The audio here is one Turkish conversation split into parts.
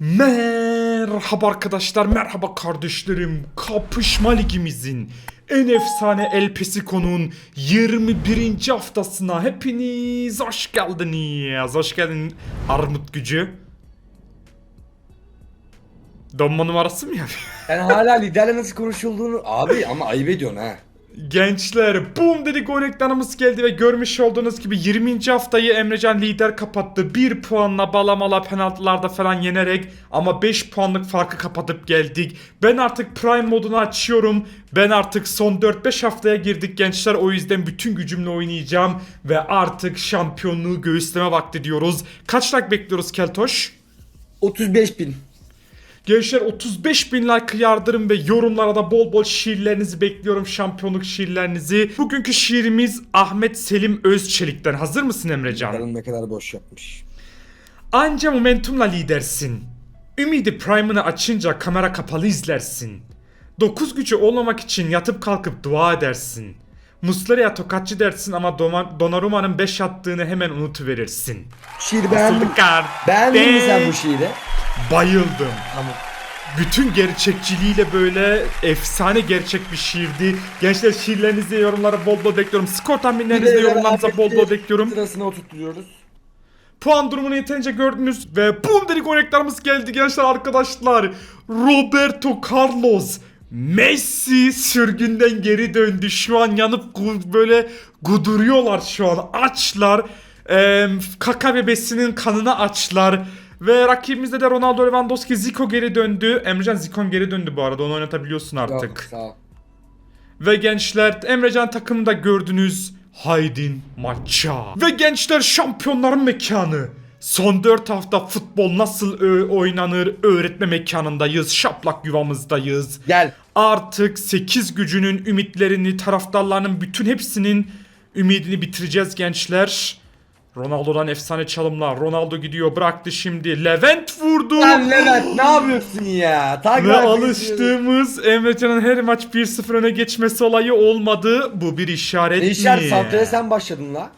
Merhaba arkadaşlar, merhaba kardeşlerim. Kapışma ligimizin en efsane El Pesico'nun 21. haftasına hepiniz hoş geldiniz. Hoş geldin Armut Gücü. Donma numarası mı yapıyor? Sen hala liderle nasıl konuşulduğunu abi ama ayıp ediyorsun ha. Gençler boom dedik o reklamımız geldi ve görmüş olduğunuz gibi 20. haftayı Emrecan lider kapattı. 1 puanla balamala penaltılarda falan yenerek ama 5 puanlık farkı kapatıp geldik. Ben artık Prime modunu açıyorum. Ben artık son 4-5 haftaya girdik gençler. O yüzden bütün gücümle oynayacağım ve artık şampiyonluğu göğüsleme vakti diyoruz. Kaç like bekliyoruz Keltoş? 35 bin. Gençler 35 bin like yardırın ve yorumlara da bol bol şiirlerinizi bekliyorum. Şampiyonluk şiirlerinizi. Bugünkü şiirimiz Ahmet Selim Özçelik'ten. Hazır mısın Emrecan? Ne kadar boş yapmış. Anca momentumla lidersin. Ümidi Prime'ını açınca kamera kapalı izlersin. Dokuz gücü olmamak için yatıp kalkıp dua edersin. Muslera'ya tokatçı dersin ama Donnarumma'nın 5 attığını hemen unutuverirsin. Şiiri beğendin. Asıldıkar. Beğendin mi sen bu şiiri? Bayıldım. Tamam. bütün gerçekçiliğiyle böyle efsane gerçek bir şiirdi. Gençler şiirlerinizi yorumlara bol bol bekliyorum. Skor tahminlerinizi yorumlarınıza bol bol bekliyorum. Sırasına oturtuyoruz. Puan durumunu yeterince gördünüz ve boom dedik oynaklarımız geldi gençler arkadaşlar. Roberto Carlos Messi sürgünden geri döndü. Şu an yanıp böyle guduruyorlar şu an. Açlar. Ee, kaka bebesinin kanını açlar. Ve rakibimizde de Ronaldo Lewandowski Zico geri döndü. Emrecan Zico'n geri döndü bu arada onu oynatabiliyorsun artık. Yok sağ ol. Ve gençler Emrecan takımını da gördünüz. Haydin maça. Ve gençler şampiyonların mekanı. Son 4 hafta futbol nasıl oynanır öğretme mekanındayız. Şaplak yuvamızdayız. Gel. Artık 8 gücünün ümitlerini, taraftarlarının bütün hepsinin ümidini bitireceğiz gençler. Ronaldo'dan efsane çalımlar. Ronaldo gidiyor bıraktı şimdi. Levent vurdu. Lan Levent ne yapıyorsun ya? Takip Ve alıştığımız Emrecan'ın her maç 1-0 öne geçmesi olayı olmadı. Bu bir işaret Ne işler mi? Sen başladın la.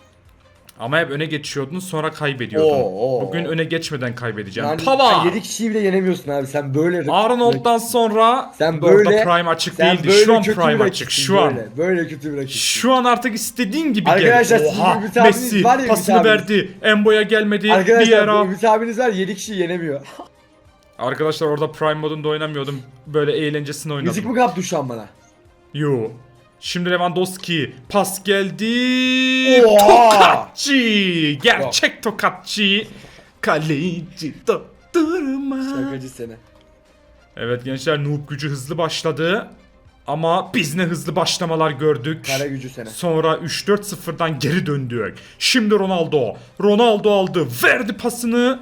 Ama hep öne geçiyordun sonra kaybediyordun. Oo, oo. Bugün öne geçmeden kaybedeceğim. Yani Pava! 7 kişiyi bile yenemiyorsun abi sen böyle. Arnold'dan sonra sen böyle Prime açık sen değildi. böyle Şu an bir Prime açık. Şu an. Böyle, böyle kötü bir. Şu an artık istediğin gibi Arkadaşlar, gel. Oha abiniz Messi var ya, pasını verdi. Embo'ya gelmedi. Arkadaşlar bu Ümit abiniz var 7 kişi yenemiyor. Arkadaşlar orada Prime modunda oynamıyordum. Böyle eğlencesine oynadım. Müzik mi kaptı şu an bana? Yo. Şimdi Lewandowski pas geldi. Oha! Tokatçı. Gerçek tokatçı. Kaleci tutturma. Şakacı seni. Evet gençler noob gücü hızlı başladı. Ama biz ne hızlı başlamalar gördük. Kara gücü seni. Sonra 3-4-0'dan geri döndük. Şimdi Ronaldo. Ronaldo aldı. Verdi pasını.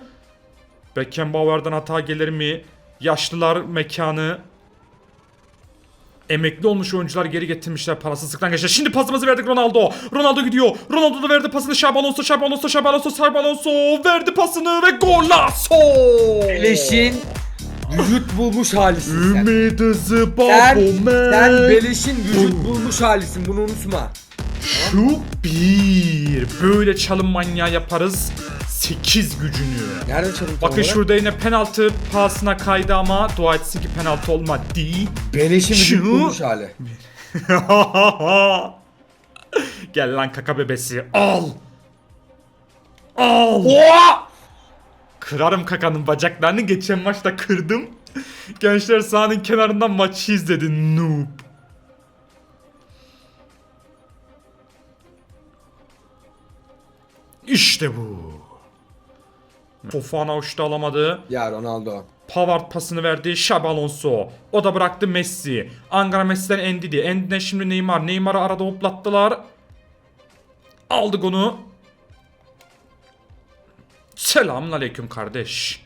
Beckenbauer'dan hata gelir mi? Yaşlılar mekanı. Emekli olmuş oyuncular geri getirmişler parasızlıktan geçti. Şimdi pasımızı verdik Ronaldo. Ronaldo gidiyor. Ronaldo da verdi pasını Xabi Alonso, Xabi Alonso, Xabi Alonso, Xabi Alonso verdi pasını ve golazo. Beleş'in vücut bulmuş halisin sen. Ümit hızı Sen, sen Beleş'in vücut bulmuş halisin bunu unutma. Şu bir. Böyle çalım manyağı yaparız. 8 gücünü. Nerede çalın tam Bakın olarak? şurada yine penaltı pahasına kaydı ama dua etsin ki penaltı olmadı. Beleş'in vücut Şu- bulmuş hali. Gel lan kaka bebesi. Al. Al. Kırarım kakanın bacaklarını. Geçen maçta kırdım. Gençler sahanın kenarından maçı izledi. Noob. İşte bu. Fofana uçtu alamadı. Ya Ronaldo. Pavard pasını verdi. Xabi Alonso. O da bıraktı Messi. Ankara Messi'den Endidi. Endi'den şimdi Neymar. Neymar'ı arada hoplattılar. Aldık onu. Selamun aleyküm kardeş.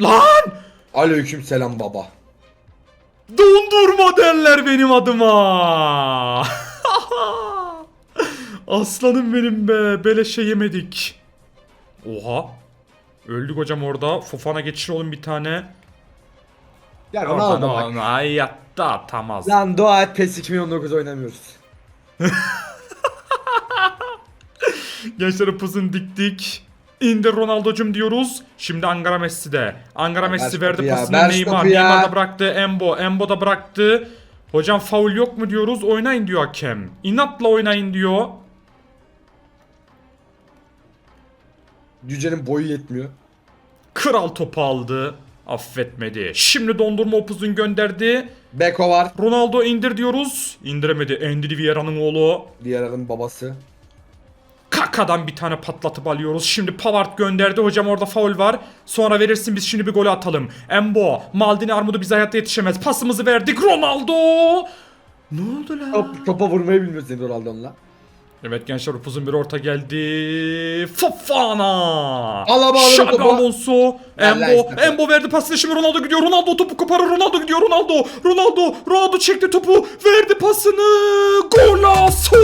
Lan! Aleyküm selam baba. Dondurma derler benim adıma. Aslanım benim be. Beleşe yemedik. Oha. Öldük hocam orada. Fofana geçir oğlum bir tane. Ya Ronaldo bak. onu hayatta atamaz. Lan dua et PES 2019 oynamıyoruz. Gençler pusunu diktik. İndir Ronaldo'cum diyoruz. Şimdi Angara Messi'de. Angara Messi verdi ya, pasını Neymar. Neymar da bıraktı Embo. Embo da bıraktı. Hocam faul yok mu diyoruz. Oynayın diyor hakem. İnatla oynayın diyor. Yüce'nin boyu yetmiyor. Kral topu aldı. Affetmedi. Şimdi dondurma opuzun gönderdi. Beko var. Ronaldo indir diyoruz. İndiremedi. Endidi Vieira'nın oğlu. Adamın babası. Kaka'dan bir tane patlatıp alıyoruz. Şimdi Pavard gönderdi. Hocam orada faul var. Sonra verirsin biz şimdi bir gol atalım. Embo, Maldini Armud'u bize hayatta yetişemez. Pasımızı verdik. Ronaldo! Ne oldu lan? Top, topa vurmayı bilmiyor senin Ronaldo'nla. Evet gençler upuzun bir orta geldi. Fofana! Alaba alır Xabi topu. Alonso. Embo. işte. Embo verdi pasını şimdi Ronaldo gidiyor. Ronaldo topu koparır. Ronaldo gidiyor. Ronaldo. Ronaldo. Ronaldo çekti topu. Verdi pasını. Golazo!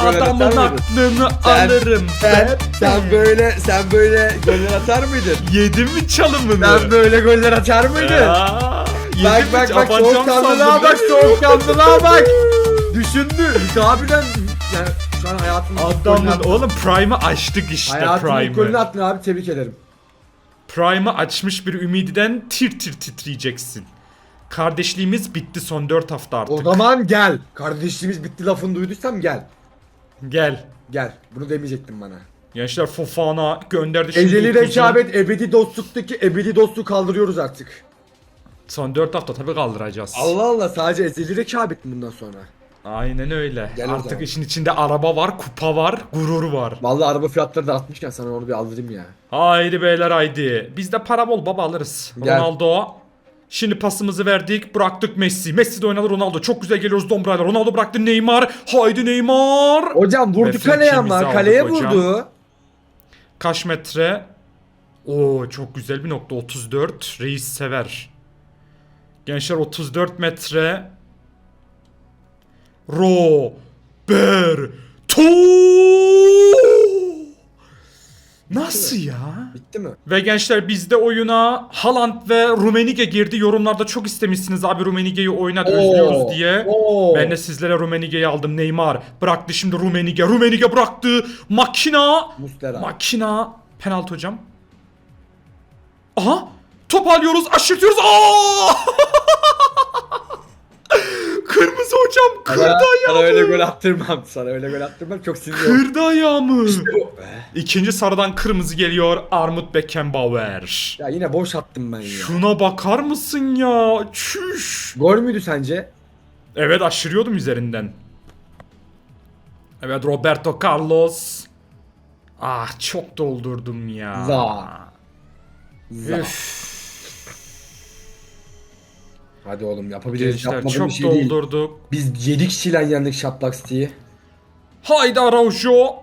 Adamın aklını Sen- alırım. Sen, be. sen böyle sen böyle goller atar mıydın? Yedin mi çalımını? Sen böyle goller atar mıydın? Ya, Bak bak bak soğukkanlılığa bak soğukkanlılığa bak. Düşündü. Harbiden yani şu an hayatımın Adamın oğlum Prime'ı açtık işte Hayatımın ilk golünü Prime'ı. attın abi tebrik ederim. Prime'ı açmış bir ümididen tir tir titreyeceksin. Kardeşliğimiz bitti son 4 hafta artık. O zaman gel. Kardeşliğimiz bitti lafını duyduysam gel. Gel. Gel. Bunu demeyecektin bana. Gençler Fofana gönderdi upuzun. rekabet ebedi dostluktaki ebedi dostluğu kaldırıyoruz artık. Son 4 hafta tabii kaldıracağız. Allah Allah sadece ezeli rekabet mi bundan sonra? Aynen öyle. Gel o Artık zaman. işin içinde araba var, kupa var, gurur var. Vallahi araba fiyatları da artmışken sana onu bir aldırayım ya. Haydi beyler haydi. Bizde para bol baba alırız. Gel. Ronaldo. Şimdi pasımızı verdik. Bıraktık Messi. Messi de oynadı Ronaldo. Çok güzel geliyoruz Dombrayla. Ronaldo bıraktı Neymar. Haydi Neymar. Hocam vurdu kaleye ama aldık kaleye hocam. vurdu. Kaç metre? Oo çok güzel bir nokta. 34. Reis sever. Gençler 34 metre. Roberto. Nasıl ya? Bitti mi? Ve gençler bizde oyuna Haaland ve Rumenige girdi. Yorumlarda çok istemişsiniz abi Rumenige'yi oynat özlüyoruz diye. Oo. Ben de sizlere Rumenige'yi aldım. Neymar bıraktı şimdi Rumenige. Rumenige bıraktı. Makina. Muslera. Makina. Penaltı hocam. Aha. Top alıyoruz. Aşırtıyoruz. Aa! Kırmızı hocam. Kırdı sana, sana öyle ayağımı. gol attırmam. Sana öyle gol attırmam. Çok sinirli Kırdı ayağımı. oldum. İkinci sarıdan kırmızı geliyor. Armut Beckenbauer. Ya yine boş attım ben ya. Şuna bakar mısın ya? Çüş. Gol müydü sence? Evet aşırıyordum üzerinden. Evet Roberto Carlos. Ah çok doldurdum ya. Za. Za. Üf. Hadi oğlum yapabiliriz. Gençler Yapmadığım çok şey değil. doldurduk. Biz 7 kişiyle yendik Şaplak City'yi. Haydi Araujo.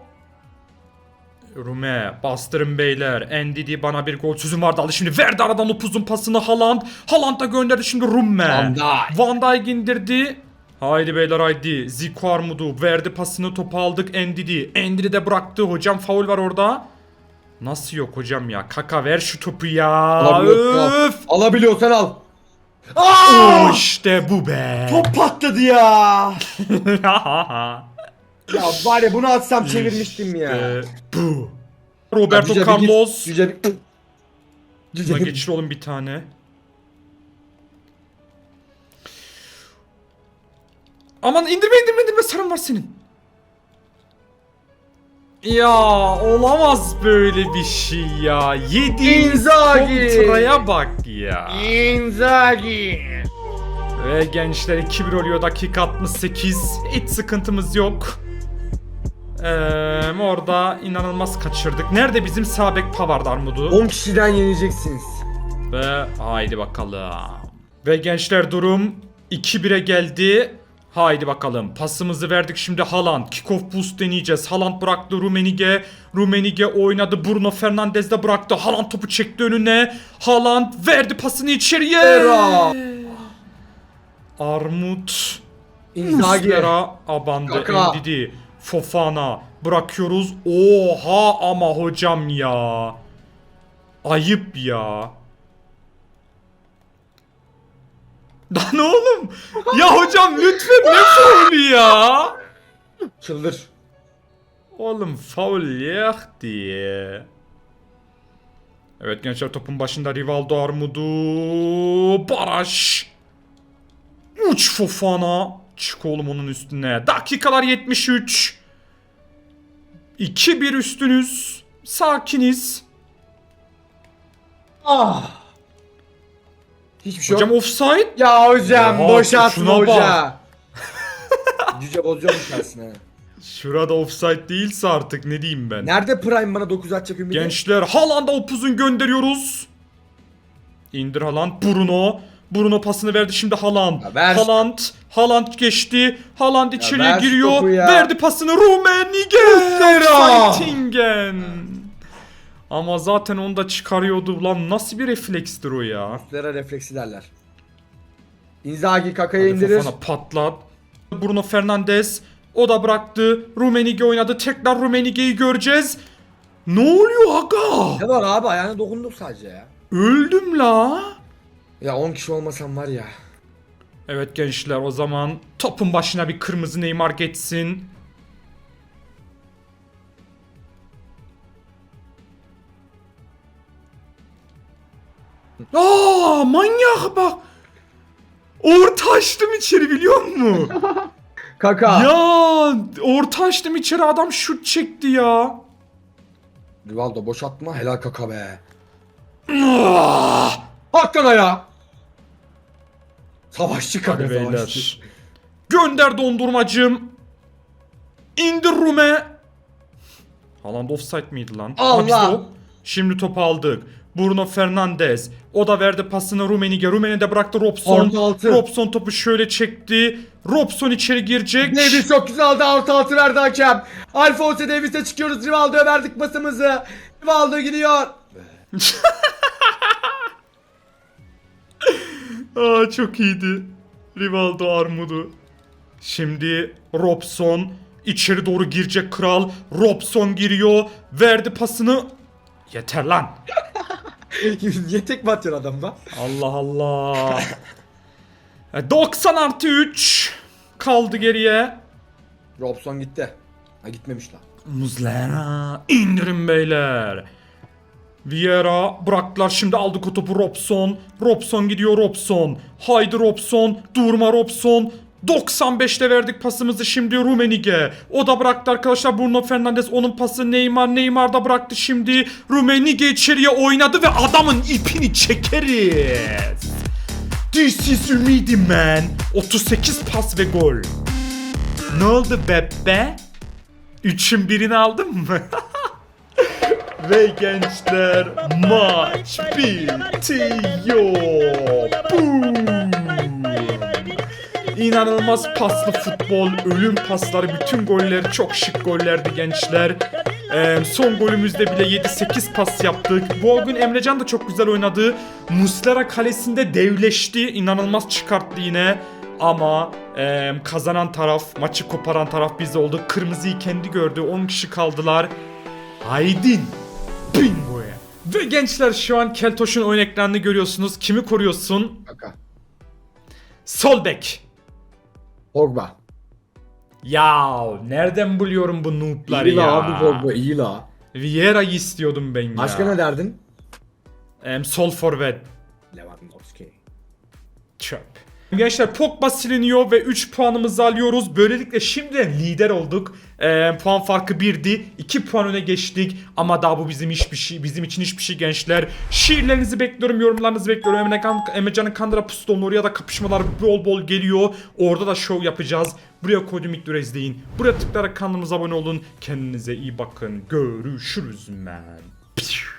Rume bastırın beyler. NDD bana bir gol sözüm vardı aldı şimdi verdi aradan upuzun pasını Haaland. Haaland da gönderdi şimdi Rume. Van Dijk. Van Dijk indirdi. Haydi beyler haydi. Zico Armudu verdi pasını topu aldık NDD. NDD de bıraktı hocam faul var orada. Nasıl yok hocam ya? Kaka ver şu topu ya. Alabiliyorsan al. Öf. Alabiliyorsan al. Aa! işte bu be. Top patladı ya. Ya var ya bunu atsam çevirmiştim ya. Bu. Roberto Cüce bir git, Carlos. Cüce bir... Cüce bir... geçir oğlum bir tane. Aman indirme indirme indirme sarın var senin. Ya olamaz böyle bir şey ya. Yediğiniz Inzaghi. kontraya bak ya. Inzaghi. Ve gençler 2-1 oluyor dakika 68. Hiç sıkıntımız yok. Ee, orada inanılmaz kaçırdık. Nerede bizim sağ bek Pavard Armud'u? 10 kişiden yeneceksiniz. Ve haydi bakalım. Ve gençler durum 2-1'e geldi. Haydi bakalım. Pasımızı verdik şimdi Haaland. Kickoff boost deneyeceğiz. Haaland bıraktı Rumenige. Rumenige oynadı. Bruno Fernandes de bıraktı. Haaland topu çekti önüne. Haaland verdi pasını içeriye. Era. Armut. Muslera abandı. Kaka. Ndidi. Fofana. Bırakıyoruz. Oha ama hocam ya. Ayıp ya. Lan oğlum. Ya hocam lütfen ne faulü ya. Çıldır. Oğlum faul yok diye. Evet gençler topun başında Rivaldo Armudu. Baraj. Uç Fofana. Çık oğlum onun üstüne. Dakikalar 73. 2-1 üstünüz. Sakiniz. Ah. Hiçbir şey Hocam yok. offside. Ya hocam Oha, boşaltma şuna bak. hoca. Cüce bozuyormuş aslında. Şurada offside değilse artık ne diyeyim ben. Nerede Prime bana 9 atacak ümidi? Gençler Haaland'a upuzun gönderiyoruz. İndir Haaland. Bruno. Bruno pasını verdi şimdi Haaland. Ya ver. Haaland. Haaland geçti. Haaland içeriye ver şu giriyor. topu ya. Verdi pasını Rummenigge. Muslera. Fighting'en. Ama zaten onu da çıkarıyordu. Lan nasıl bir reflekstir o ya. Muslera refleksi derler. Inzaghi kakaya Hadi indirir. Fofana patlat. Bruno Fernandes. O da bıraktı. Rumenige oynadı. Tekrar Rumenige'yi göreceğiz. Ne oluyor aga? Ne var abi ayağına dokunduk sadece ya. Öldüm la. Ya 10 kişi olmasam var ya. Evet gençler o zaman topun başına bir kırmızı Neymar geçsin. Aa manyak bak. Orta açtım içeri biliyor musun? Kaka. ya orta açtım içeri adam şut çekti ya. Rivaldo boşaltma helal kaka be. Ah! Hakkına ya. Savaşçı kaka Hadi savaşçı. beyler. Gönder dondurmacım. İndir Rume. Haaland offside miydi lan? Allah! Ama biz de o- Şimdi topu aldık. Bruno Fernandes. O da verdi pasını Rumenige. Rumeni de bıraktı Robson. Orta altı. Robson topu şöyle çekti. Robson içeri girecek. Davis çok güzel aldı altı altı verdi hakem. Alfonso Davis'e çıkıyoruz Rivaldo'ya verdik pasımızı. Rivaldo gidiyor. Aa çok iyiydi. Rivaldo armudu. Şimdi Robson içeri doğru girecek kral. Robson giriyor. Verdi pasını. Yeter lan. Niye tek mi atıyorsun adamla? Allah Allah. E, 90 artı 3 kaldı geriye. Robson gitti. Ha gitmemiş lan. Muzlera indirin beyler. Vieira bıraktılar şimdi aldık o topu Robson. Robson gidiyor Robson. Haydi Robson. Durma Robson. 95'te verdik pasımızı şimdi Rumenige. O da bıraktı arkadaşlar Bruno Fernandes. Onun pası Neymar. Neymar da bıraktı şimdi. Rumenige içeriye oynadı ve adamın ipini çekeriz. This is Ümidi man. 38 pas ve gol. Ne oldu bebe? Üçün birini aldın mı? Ve gençler maç bitiyor. Boom. İnanılmaz paslı futbol, ölüm pasları, bütün goller çok şık gollerdi gençler. Ee, son golümüzde bile 7-8 pas yaptık. Bu gün Emrecan da çok güzel oynadı. Muslera kalesinde devleşti. İnanılmaz çıkarttı yine. Ama e, kazanan taraf, maçı koparan taraf biz olduk. Kırmızıyı kendi gördü. 10 kişi kaldılar. Haydin. Bingoya. Ve gençler şu an Keltoş'un oyun ekranını görüyorsunuz. Kimi koruyorsun? Kaka. Sol bek. Pogba. Ya nereden buluyorum bu noob'ları İyi la ya? abi Pogba iyi la. Vieira'yı istiyordum ben ya. Başka ne derdin? Em, sol forvet. Lewandowski. Çöp. Gençler Pogba siliniyor ve 3 puanımızı alıyoruz. Böylelikle şimdiden lider olduk. Ee, puan farkı 1'di. 2 puan öne geçtik. Ama daha bu bizim hiçbir şey, bizim için hiçbir şey gençler. Şiirlerinizi bekliyorum, yorumlarınızı bekliyorum. Emrecan, Emrecan'ın Kandıra Pusto'nun oraya da kapışmalar bol bol geliyor. Orada da show yapacağız. Buraya koydum ilk izleyin. Buraya tıklayarak kanalımıza abone olun. Kendinize iyi bakın. Görüşürüz man. Piu.